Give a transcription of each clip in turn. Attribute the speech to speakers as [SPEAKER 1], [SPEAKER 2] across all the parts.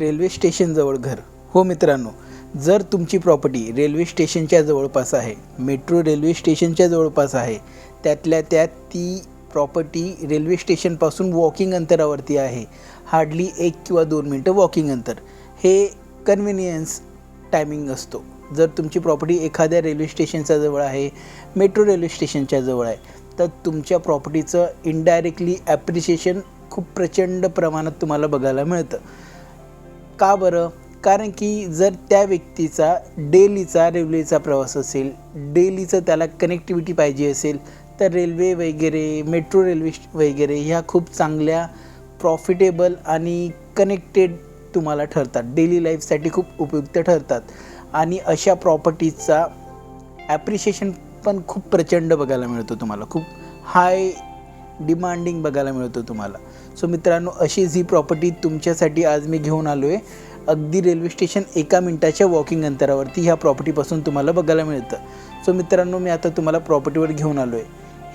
[SPEAKER 1] Railway स्टेशनजवळ घर. हो मित्रांनो जर तुमची प्रॉपर्टी रेल्वे स्टेशनच्या जवळपास आहे मेट्रो रेल्वे स्टेशनच्या जवळपास आहे त्यातल्या त्यात ती प्रॉपर्टी रेल्वे स्टेशनपासून वॉकिंग अंतरावरती आहे. हार्डली एक किंवा दोन मिनटं वॉकिंग अंतर. हे कन्व्हिनियन्स टायमिंग असतो. जर तुमची प्रॉपर्टी एखाद्या रेल्वे स्टेशनच्या जवळ आहे मेट्रो रेल्वे स्टेशनच्या जवळ आहे तर तुमच्या प्रॉपर्टीचं इनडायरेक्टली ॲप्रिशिएशन खूप प्रचंड प्रमाणात तुम्हाला बघायला मिळतं. का बरं? कारण की जर त्या व्यक्तीचा डेलीचा रेल्वेचा प्रवास असेल डेलीचं त्याला कनेक्टिव्हिटी पाहिजे असेल तर रेल्वे वगैरे मेट्रो रेल्वे वगैरे ह्या खूप चांगल्या प्रॉफिटेबल आणि कनेक्टेड तुम्हाला ठरतात. डेली लाईफसाठी खूप उपयुक्त ठरतात. आणि अशा प्रॉपर्टीजचा ॲप्रिशिएशन पण खूप प्रचंड बघायला मिळतो तुम्हाला. खूप हाय डिमांडिंग बघायला मिळतो तुम्हाला. सो मित्रांनो अशीच ही प्रॉपर्टी तुमच्यासाठी आज मी घेऊन आलो आहे अगदी रेल्वे स्टेशन एका मिनटाच्या वॉकिंग अंतरावरती ह्या प्रॉपर्टीपासून तुम्हाला बघायला मिळतं. सो मित्रांनो मी आता तुम्हाला प्रॉपर्टीवर घेऊन आलो आहे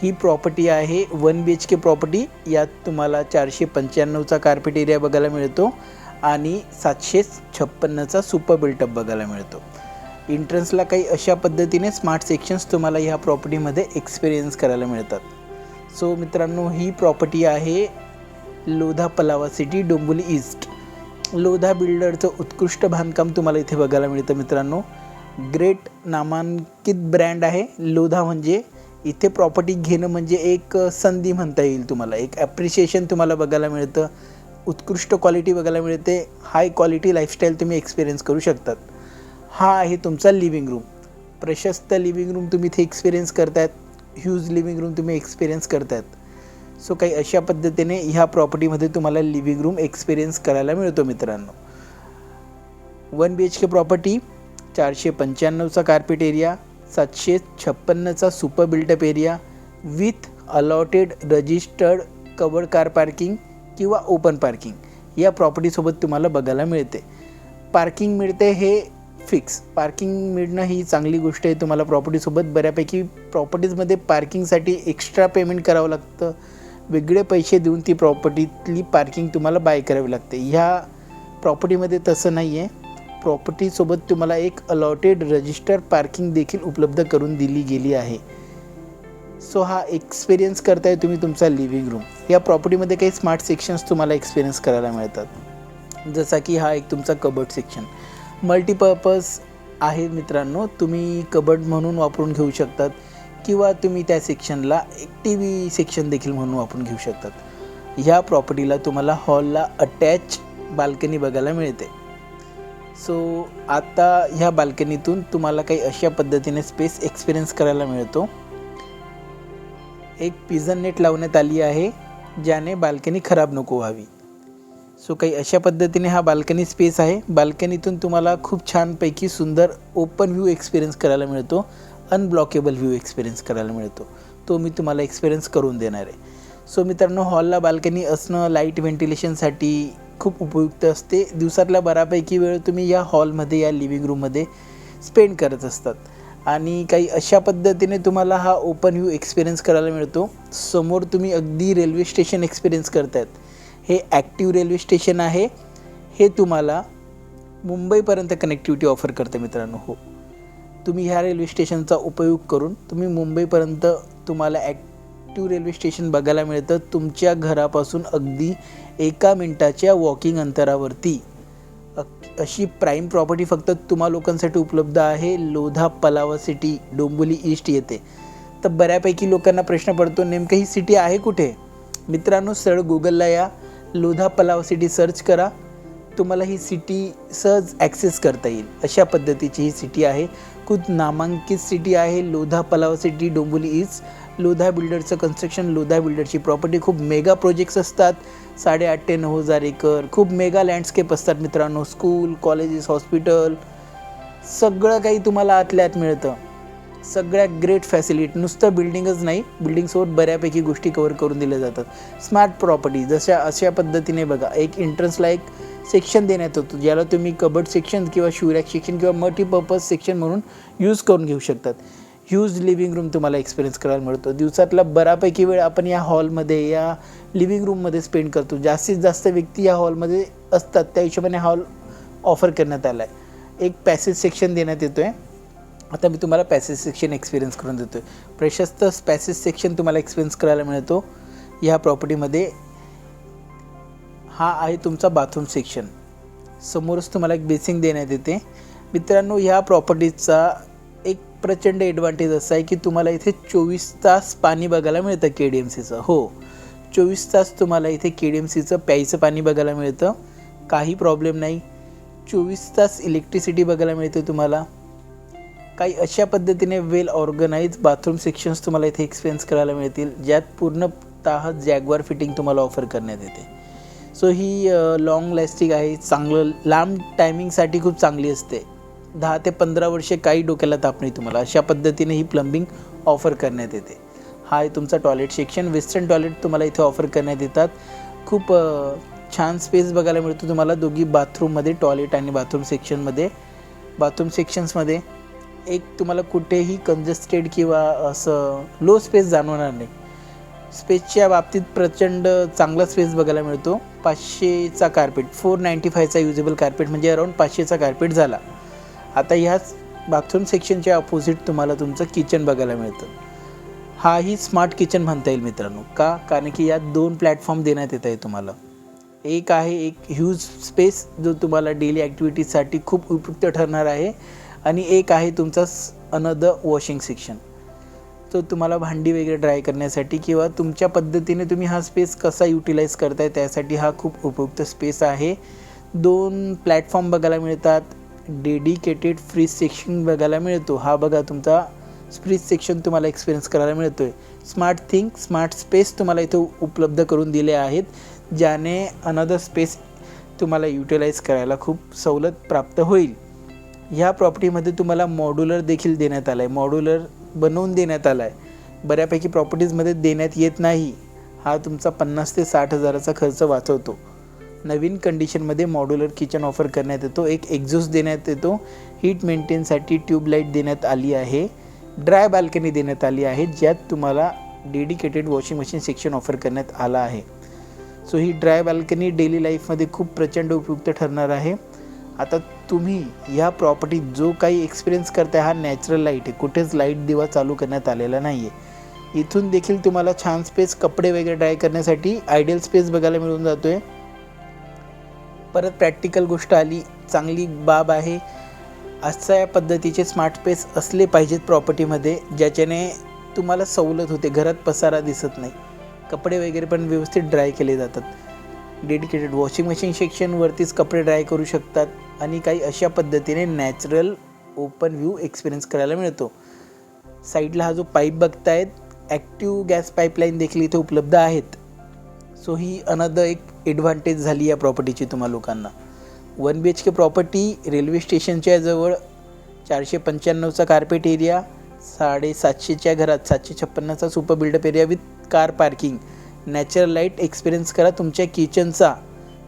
[SPEAKER 1] ही प्रॉपर्टी आहे one B H K property यात तुम्हाला चारशे पंच्याण्णवचा कार्पेट एरिया बघायला मिळतो आणि सातशे छप्पन्नचा सुपर बिल्टअप बघायला मिळतो. इंट्रन्सला काही अशा पद्धतीने स्मार्ट सेक्शन्स तुम्हाला ह्या प्रॉपर्टीमध्ये एक्सपिरियन्स करायला मिळतात. सो मित्रांनो ही प्रॉपर्टी आहे लोधा पलावा सिटी डोंबिवली ईस्ट. लोधा बिल्डरचं उत्कृष्ट बांधकाम तुम्हाला इथे बघायला मिळतं मित्रांनो. ग्रेट नामांकित ब्रँड आहे. लोधा म्हणजे इथे प्रॉपर्टी घेणं म्हणजे एक संधी म्हणता येईल तुम्हाला. एक ॲप्रिशिएशन तुम्हाला बघायला मिळतं. उत्कृष्ट क्वालिटी बघायला मिळते. हाय क्वालिटी लाईफस्टाईल तुम्ही एक्सपिरियन्स करू शकतात. हा आहे तुमचा लिव्हिंग रूम प्रशस्त लिव्हिंग रूम तुम्ही इथे एक्सपिरियन्स करतायत. ह्यूज लिव्हिंग रूम तुम्ही एक्सपिरियन्स करतायत. सो काही अशा पद्धतीने ह्या प्रॉपर्टीमध्ये तुम्हाला लिव्हिंग रूम एक्सपिरियन्स करायला मिळतो मित्रांनो. One B H K property चारशे पंच्याण्णवचा कार्पेट एरिया सातशे छप्पन्नचा super built up area with allotted registered covered car parking किंवा ओपन पार्किंग या प्रॉपर्टीसोबत तुम्हाला बघायला मिळते. पार्किंग मिळते हे फिक्स पार्किंग मिळणं ही चांगली गोष्ट आहे. तुम्हाला प्रॉपर्टीसोबत बऱ्यापैकी प्रॉपर्टीजमध्ये पार्किंगसाठी एक्स्ट्रा पेमेंट करावं लागतं. वेगळे पैसे देऊन ती प्रॉपर्टीतली पार्किंग तुम्हाला बाय करावी लागते. ह्या प्रॉपर्टीमध्ये तसं नाही आहे प्रॉपर्टीसोबत तुम्हाला एक अलॉटेड रजिस्टर पार्किंग देखील उपलब्ध करून दिली गेली आहे. सो हा एक्सपिरियन्स करताय तुम्ही तुमचा लिव्हिंग रूम या प्रॉपर्टीमध्ये काही स्मार्ट सेक्शन्स तुम्हाला एक्सपिरियन्स करायला मिळतात. जसा की हा एक तुमचा कबर्ड सेक्शन मल्टीपर्पज आहे मित्रांनो. तुम्ही कबर्ड म्हणून वापरून घेऊ शकतात. किंवा तुम्ही त्या सेक्शनला एक टी व्ही सेक्शन देखील म्हणून आपण घेऊ शकतात. ह्या प्रॉपर्टीला तुम्हाला हॉलला अटॅच बाल्कनी बघायला मिळते. सो आता ह्या बाल्कनीतून तुम्हाला काही अशा पद्धतीने स्पेस एक्सपिरियन्स करायला मिळतो. एक पिझन नेट लावण्यात आली आहे ज्याने बाल्कनी खराब नको व्हावी. सो काही अशा पद्धतीने हा बाल्कनी स्पेस आहे. बाल्कनीतून तुम्हाला खूप छानपैकी सुंदर ओपन व्ह्यू एक्सपिरियन्स करायला मिळतो. अनब्लॉकेबल व्ह्यू एक्सपिरियन्स करायला मिळतो. तो मी तुम्हाला एक्सपिरियन्स करून देणार आहे. सो मित्रांनो हॉलला बाल्कनी असणं लाइट व्हेंटिलेशनसाठी खूप उपयुक्त असते. दिवसातल्या बऱ्यापैकी वेळ तुम्ही या हॉलमध्ये या लिव्हिंग रूममध्ये स्पेंड करत असतात. आणि काही अशा पद्धतीने तुम्हाला हा ओपन व्ह्यू एक्सपिरियन्स करायला मिळतो. समोर तुम्ही अगदी रेल्वे स्टेशन एक्सपिरियन्स करतायत. हे ॲक्टिव्ह रेल्वे स्टेशन आहे. हे तुम्हाला मुंबईपर्यंत कनेक्टिव्हिटी ऑफर करते मित्रांनो हो. तुम्ही ह्या रेल्वे स्टेशनचा उपयोग करून तुम्ही मुंबईपर्यंत तुम्हाला ॲक्टिव्ह रेल्वे स्टेशन बघायला मिळतं. तुमच्या घरापासून अगदी एका मिनटाच्या वॉकिंग अंतरावरती. अशी प्राईम प्रॉपर्टी फक्त तुम्हा लोकांसाठी उपलब्ध आहे. लोधा पलावा सिटी डोंबोली ईस्ट येते तर बऱ्यापैकी लोकांना प्रश्न पडतो नेमकं ही सिटी आहे कुठे? मित्रांनो सरळ गुगलला या. लोधा पलावा सिटी सर्च करा. तुम्हाला ही सिटी सहज ॲक्सेस करता येईल. अशा पद्धतीची ही सिटी आहे. खूप नामांकित सिटी आहे. लोधा पलाव सिटी डोंबोली ईस्ट लोधा बिल्डरचं कन्स्ट्रक्शन लोधा बिल्डरची प्रॉपर्टी खूप मेगा प्रोजेक्ट्स असतात. साडेआठ ते नऊ हजार एकर. खूप मेगा लँडस्केप असतात मित्रांनो. स्कूल कॉलेजेस हॉस्पिटल सगळं काही तुम्हाला आतल्या आत मिळतं. सगळ्या ग्रेट फॅसिलिटी नुसतं बिल्डिंगच नाही बिल्डिंगसोबत बऱ्यापैकी गोष्टी कवर करून दिल्या जातात. स्मार्ट प्रॉपर्टी जशा अशा पद्धतीने बघा एक एंट्रन्सला एक सेक्शन देण्यात येतो ज्याला तुम्ही कबड सेक्शन किंवा शिवरॅक सेक्शन किंवा मल्टीपर्पज सेक्शन म्हणून यूज करून घेऊ शकतात. ह्यूज लिव्हिंग रूम तुम्हाला एक्सपिरियन्स करायला मिळतो. दिवसातला बऱ्यापैकी वेळ आपण या हॉलमध्ये या लिव्हिंग रूममध्ये स्पेंड करतो. जास्तीत जास्त व्यक्ती या हॉलमध्ये असतात. त्या हिशोबाने हॉल ऑफर करण्यात आला आहे एक पॅसेज सेक्शन देण्यात येतो आहे आता मी तुम्हाला पॅसेज सेक्शन एक्सपिरियन्स करून देतो आहे प्रशस्त पॅसेज सेक्शन तुम्हाला एक्सपिरियन्स करायला मिळतो. ह्या प्रॉपर्टीमध्ये हा आहे तुमचा बाथरूम सेक्शन समोरच तुम्हाला एक बेसिंग देण्यात येते. मित्रांनो ह्या प्रॉपर्टीचा एक प्रचंड ॲडव्हान्टेज असा आहे की तुम्हाला इथे चोवीस तास पाणी बघायला मिळतं के डी एम सीचं हो. चोवीस तास तुम्हाला इथे के डी एम सीचं प्यायचं पाणी बघायला मिळतं. काही प्रॉब्लेम नाही. चोवीस तास इलेक्ट्रिसिटी बघायला मिळते तुम्हाला. काही अशा पद्धतीने वेल ऑर्गनाईज बाथरूम सेक्शन्स तुम्हाला इथे एक्सपिरियन्स करायला मिळतील ज्यात पूर्णतः जॅगवार फिटिंग तुम्हाला ऑफर करण्यात येते. सो ही लाँग लॅस्टिक आहे चांगलं लांब टायमिंगसाठी खूप चांगली असते. दहा ते पंधरा वर्षे काही डोक्याला ताप नाही तुम्हाला. अशा पद्धतीने ही प्लंबिंग ऑफर करण्यात येते. हा आहे तुमचा टॉयलेट सेक्शन वेस्टर्न टॉयलेट तुम्हाला इथे ऑफर करण्यात येतात. खूप छान स्पेस बघायला मिळतो तुम्हाला. दोघी बाथरूममध्ये टॉयलेट आणि बाथरूम सेक्शनमध्ये बाथरूम सेक्शन्समध्ये एक तुम्हाला कुठेही कंजेस्टेड किंवा असं लो स्पेस जाणवणार नाही. स्पेसच्या बाबतीत प्रचंड चांगला स्पेस बघायला मिळतो. पाचशेचा कार्पेट फोर नाईंटी फायचा युजेबल कार्पेट म्हणजे अराऊंड पाचशेचा कार्पेट झाला. आता ह्याच बाथरूम सेक्शनच्या अपोजिट तुम्हाला तुमचं किचन बघायला मिळतं. हाही स्मार्ट किचन म्हणता येईल मित्रांनो. का? कारण की यात दोन प्लॅटफॉर्म देण्यात येत आहे तुम्हाला. एक आहे एक ह्यूज स्पेस जो तुम्हाला डेली ॲक्टिव्हिटीजसाठी खूप उपयुक्त ठरणार आहे. आणि एक आहे तुमचा अनदर वॉशिंग सेक्शन तो तुम्हाला भांडी वगैरे ड्राय करण्यासाठी किंवा तुमच्या पद्धतीने तुम्ही हा स्पेस कसा युटिलाइज करताय त्यासाठी हा खूप उपयुक्त स्पेस आहे. दोन प्लॅटफॉर्म बघायला मिळतात. डेडिकेटेड फ्रीज सेक्शन बघायला मिळतो. हा बघा तुमचा फ्रीज सेक्शन तुम्हाला एक्सपिरियन्स करायला मिळतो आहे स्मार्ट थिंग स्मार्ट स्पेस तुम्हाला इथे उपलब्ध करून दिले आहेत ज्याने अनदर स्पेस तुम्हाला युटिलाइज करायला खूप सवलत प्राप्त होईल. ह्या प्रॉपर्टीमध्ये तुम्हाला मॉड्युलर देखील देण्यात आला आहे मॉड्युलर बनवून देण्यात आला आहे बऱ्यापैकी प्रॉपर्टीजमध्ये देण्यात येत नाही. हा तुमचा पन्नास ते साठ हजाराचा खर्च वाचवतो. नवीन कंडिशनमध्ये मॉड्युलर किचन ऑफर करण्यात येतो. एक एक्झॉस्ट देण्यात येतो. हीट मेंटेनसाठी ट्यूबलाईट देण्यात आली आहे. ड्राय बाल्कनी देण्यात आली आहे. ज्यात तुम्हाला dedicated washing machine section offer करण्यात आला आहे. सो ही ड्राय बाल्कनी डेली लाईफमध्ये खूप प्रचंड उपयुक्त ठरणार आहे. आता तुम्ही या प्रॉपर्टीत जो काही एक्सपिरियन्स करताय हा नॅचरल लाइट आहे. कुठेच लाइट दिवा चालू करण्यात आलेला नाही आहे इथून देखील तुम्हाला छान स्पेस कपडे वगैरे ड्राय करण्यासाठी आयडियल स्पेस बघायला मिळून जातो आहे परत प्रॅक्टिकल गोष्ट आली चांगली बाब आहे. अशा या पद्धतीचे स्मार्ट स्पेस असले पाहिजेत प्रॉपर्टीमध्ये ज्याच्याने तुम्हाला सवलत होते. घरात पसारा दिसत नाही. कपडे वगैरे पण व्यवस्थित ड्राय केले जातात. डेडिकेटेड वॉशिंग मशीन सेक्शनवरतीच कपडे ड्राय करू शकतात. आणि काही अशा पद्धतीने नॅचरल ओपन व्ह्यू एक्सपिरियन्स करायला मिळतो. साईडला हा जो पाईप बघतायत ॲक्टिव्ह गॅस पाईपलाईन देखील इथे उपलब्ध आहेत. सो ही अनदर एक ॲडव्हान्टेज झाली या प्रॉपर्टीची तुम्हा लोकांना. One B H K property railway स्टेशनच्या जवळ चारशे पंच्याण्णवचा कार्पेट एरिया साडेसातशेच्या घरात सातशे छप्पन्नचा super built up area with car parking natural light experience करा तुमच्या किचनचा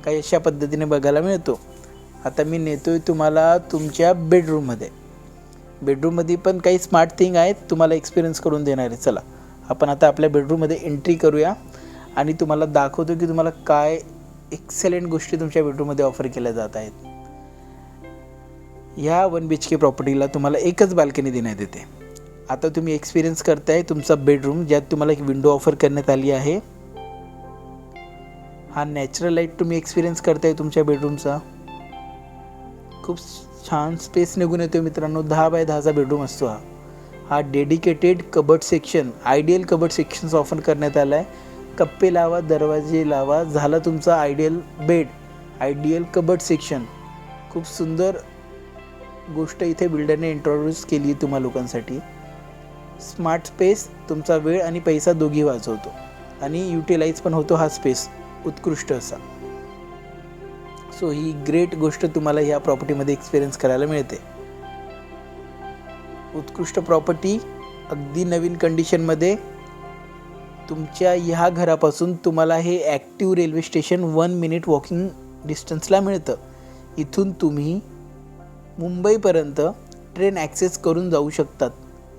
[SPEAKER 1] काही अशा पद्धतीने बघायला मिळतो. आता मी नेतो आहे तुम्हाला तुमच्या बेडरूममध्ये बेडरूममध्ये पण काही स्मार्ट थिंग आहेत तुम्हाला एक्सपिरियन्स करून देणार आहे. चला आपण आता आपल्या बेडरूममध्ये एंट्री करूया आणि तुम्हाला दाखवतो की तुम्हाला काय एक्सेलेंट गोष्टी तुमच्या बेडरूममध्ये ऑफर केल्या जात आहेत. ह्या वन बी एच के प्रॉपर्टीला तुम्हाला एकच बाल्कनी देण्यात येते. आता तुम्ही एक्सपिरियन्स करताय तुमचा बेडरूम ज्यात तुम्हाला एक विंडो ऑफर करण्यात आली आहे. हा नॅचरल लाइट तुम्ही एक्सपिरियन्स करताय तुमच्या बेडरूमचा खूप छान स्पेस निघून येतो मित्रांनो. दहा बाय दहाचा बेडरूम असतो हा. हा dedicated cupboard section ideal cupboard sections offer करण्यात आला आहे कप्पे लावा दरवाजे लावा झाला तुमचा ideal bed ideal cupboard section खूप सुंदर गोष्ट इथे बिल्डरने इंट्रोड्यूस केली आहे तुम्हा लोकांसाठी. स्मार्ट स्पेस तुमचा वेळ आणि पैसा दोघी वाचवतो. आणि युटिलाइज पण होतो हा स्पेस उत्कृष्ट असा. सो ही ग्रेट गोष्ट तुम्हाला ह्या प्रॉपर्टीमध्ये एक्सपिरियन्स करायला मिळते. उत्कृष्ट प्रॉपर्टी अगदी नवीन कंडिशनमध्ये तुमच्या ह्या घरापासून तुम्हाला हे active railway station one minute walking डिस्टन्सला मिळतं. इथून तुम्ही मुंबईपर्यंत ट्रेन ॲक्सेस करून जाऊ शकतात.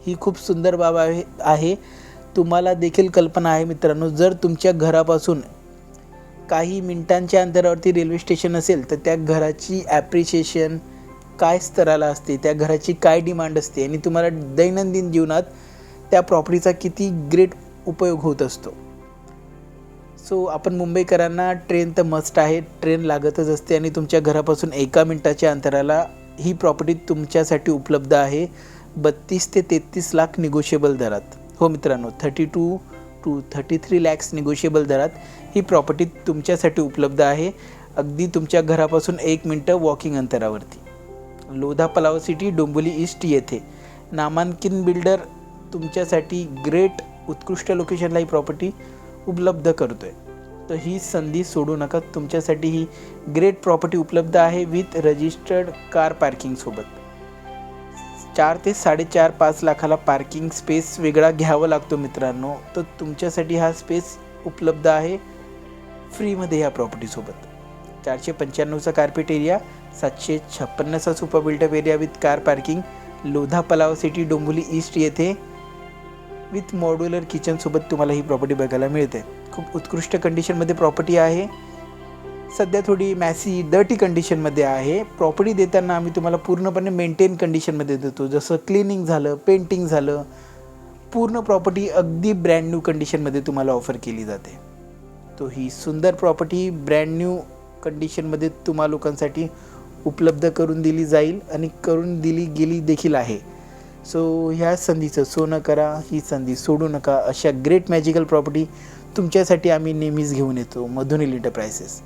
[SPEAKER 1] ही खूप सुंदर बाब आहे आहे. तुम्हाला देखील कल्पना आहे मित्रांनो जर तुमच्या घरापासून काही मिनिटांच्या अंतरावरती रेल्वे स्टेशन असेल तर त्या घराची ॲप्रिशिएशन काय स्तराला असते त्या घराची काय डिमांड असते आणि तुम्हाला दैनंदिन जीवनात त्या प्रॉपर्टीचा किती ग्रेट उपयोग होत असतो. सो आपण मुंबईकरांना ट्रेन तर मस्ट आहे ट्रेन लागतच असते आणि तुमच्या घरापासून एका मिनटाच्या अंतराला ही प्रॉपर्टी तुमच्यासाठी उपलब्ध आहे. बत्तीस ते तेहतीस लाख निगोशिएबल दरात. हो मित्रांनो thirty two to thirty three lakhs negotiable दरात ही प्रॉपर्टी तुमच्यासाठी उपलब्ध आहे. अगदी तुमच्या घरापासून एक मिनटं वॉकिंग अंतरावरती. लोधा पलाव सिटी डोंबिवली ईस्ट येथे. नामांकित बिल्डर तुमच्यासाठी ग्रेट उत्कृष्ट लोकेशनला ही प्रॉपर्टी उपलब्ध करतो आहे तर ही संधी सोडू नका. तुमच्यासाठी ही ग्रेट प्रॉपर्टी उपलब्ध आहे विथ रजिस्टर्ड कार पार्किंगसोबत चार ते साडेचार पाच लाखाला पार्किंग स्पेस वेगळा घ्यावा लागतो मित्रांनो. तर तुमच्यासाठी हा स्पेस उपलब्ध आहे फ्रीमध्ये ह्या प्रॉपर्टीसोबत चारशे पंच्याण्णवचा कार्पेट एरिया सातशे छप्पन्नचा super built up area with car parking Lodha Palava city Dombivli east येथे. विथ मॉड्युलर किचनसोबत तुम्हाला ही प्रॉपर्टी बघायला मिळते. खूप उत्कृष्ट कंडिशनमध्ये प्रॉपर्टी आहे. सध्या थोडी मॅसी डर्टी कंडिशनमध्ये आहे. प्रॉपर्टी देताना आम्ही तुम्हाला पूर्णपणे मेंटेन कंडिशनमध्ये देतो. जसं क्लिनिंग झालं पेंटिंग झालं पूर्ण प्रॉपर्टी अगदी ब्रँड न्यू कंडिशनमध्ये तुम्हाला ऑफर केली जाते. तो ही सुंदर प्रॉपर्टी ब्रँड न्यू कंडिशनमध्ये तुम्हा लोकांसाठी उपलब्ध करून दिली जाईल आणि करून दिली गेली देखील आहे. सो ह्या संधीचं सोनं करा ही संधी सोडू नका. अशा ग्रेट मॅजिकल प्रॉपर्टी तुमच्यासाठी आम्ही नेहमीच घेऊन येतो. मधुनील इंटरप्राइसेस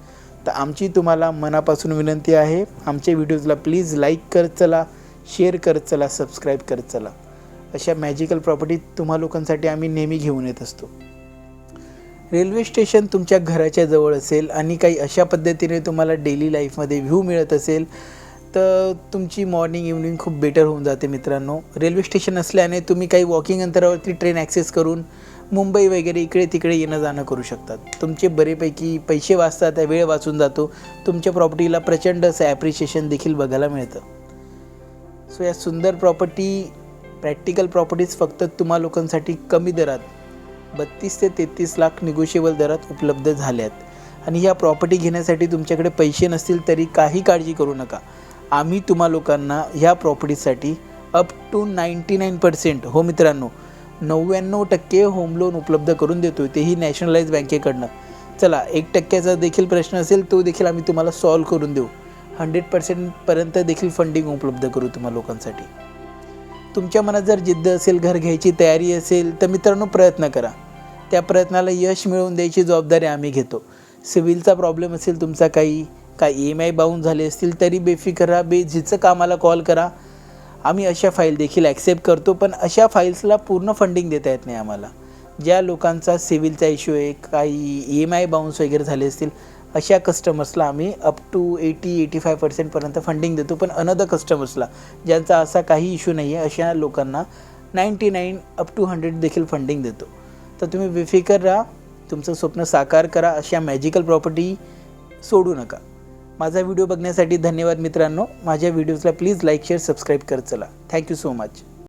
[SPEAKER 1] तर आमची तुम्हाला मनापासून विनंती आहे. आमच्या व्हिडिओजला प्लीज लाईक करत चला शेअर करत चला सबस्क्राईब करत चला. अशा मॅजिकल प्रॉपर्टी तुम्हा लोकांसाठी आम्ही नेहमी घेऊन येत असतो. रेल्वे स्टेशन तुमच्या घराच्या जवळ असेल आणि काही अशा पद्धतीने तुम्हाला डेली लाईफमध्ये व्ह्यू मिळत असेल तर तुमची मॉर्निंग इव्हनिंग खूप बेटर होऊन जाते मित्रांनो. रेल्वे स्टेशन असल्याने तुम्ही काही वॉकिंग अंतरावरती ट्रेन ॲक्सेस करून मुंबई वगैरे इकडे तिकडे येणं जाणं करू शकतात. तुमचे बरेपैकी पैसे वाचतात वेळ वाचून जातो. तुमच्या प्रॉपर्टीला प्रचंड असं ॲप्रिशिएशन देखील बघायला मिळतं. सो या सुंदर प्रॉपर्टी प्रॅक्टिकल प्रॉपर्टीज फक्त तुम्हा लोकांसाठी कमी दरात बत्तीस ते तेहतीस लाख निगोशिएबल दरात उपलब्ध झाल्यात. आणि ह्या प्रॉपर्टी घेण्यासाठी तुमच्याकडे पैसे नसतील तरी काही काळजी करू नका. आम्ही तुम्हा लोकांना ह्या प्रॉपर्टीसाठी up to ninety nine percent हो मित्रांनो नव्याण्णव टक्के होम लोन उपलब्ध करून देतो तेही नॅशनलाइज बँकेकडनं चला एक टक्क्याचा देखील प्रश्न असेल तो देखील आम्ही तुम्हाला सॉल्व करून देऊ. हंड्रेड पर्सेंटपर्यंत देखील फंडिंग उपलब्ध करू तुम्हा लोकांसाठी. तुमच्या मनात जर जिद्द असेल घर घ्यायची तयारी असेल तर मित्रांनो प्रयत्न करा. त्या प्रयत्नाला यश मिळवून द्यायची जबाबदारी आम्ही घेतो. सिव्हिलचा प्रॉब्लेम असेल तुमचा काही काय ई एम आय बाऊन झाले असतील तरी बेफिकर राहा बेझिचं कामाला कॉल करा आम्ही अशा फाईल देखील ॲक्सेप्ट करतो पण अशा फाईल्सला पूर्ण फंडिंग देता येत नाही आम्हाला. ज्या लोकांचा सिव्हिलचा इश्यू आहे काही ई एम आय बाउन्स वगैरे झाले असतील अशा कस्टमर्सला आम्ही up to eighty eighty five पर्सेंटपर्यंत funding देतो पण अनदर कस्टमर्सला ज्यांचा असा काही इश्यू नाही आहे अशा लोकांना ninety nine up to hundred देखील फंडिंग देतो. तर तुम्ही बेफिकर राहा तुमचं स्वप्न साकार करा अशा मॅजिकल प्रॉपर्टी सोडू नका. माझा व्हिडिओ बघण्यासाठी धन्यवाद मित्रांनो. माझ्या व्हिडिओजला प्लीज लाईक शेअर सबस्क्राईब करत चला. Thank you so much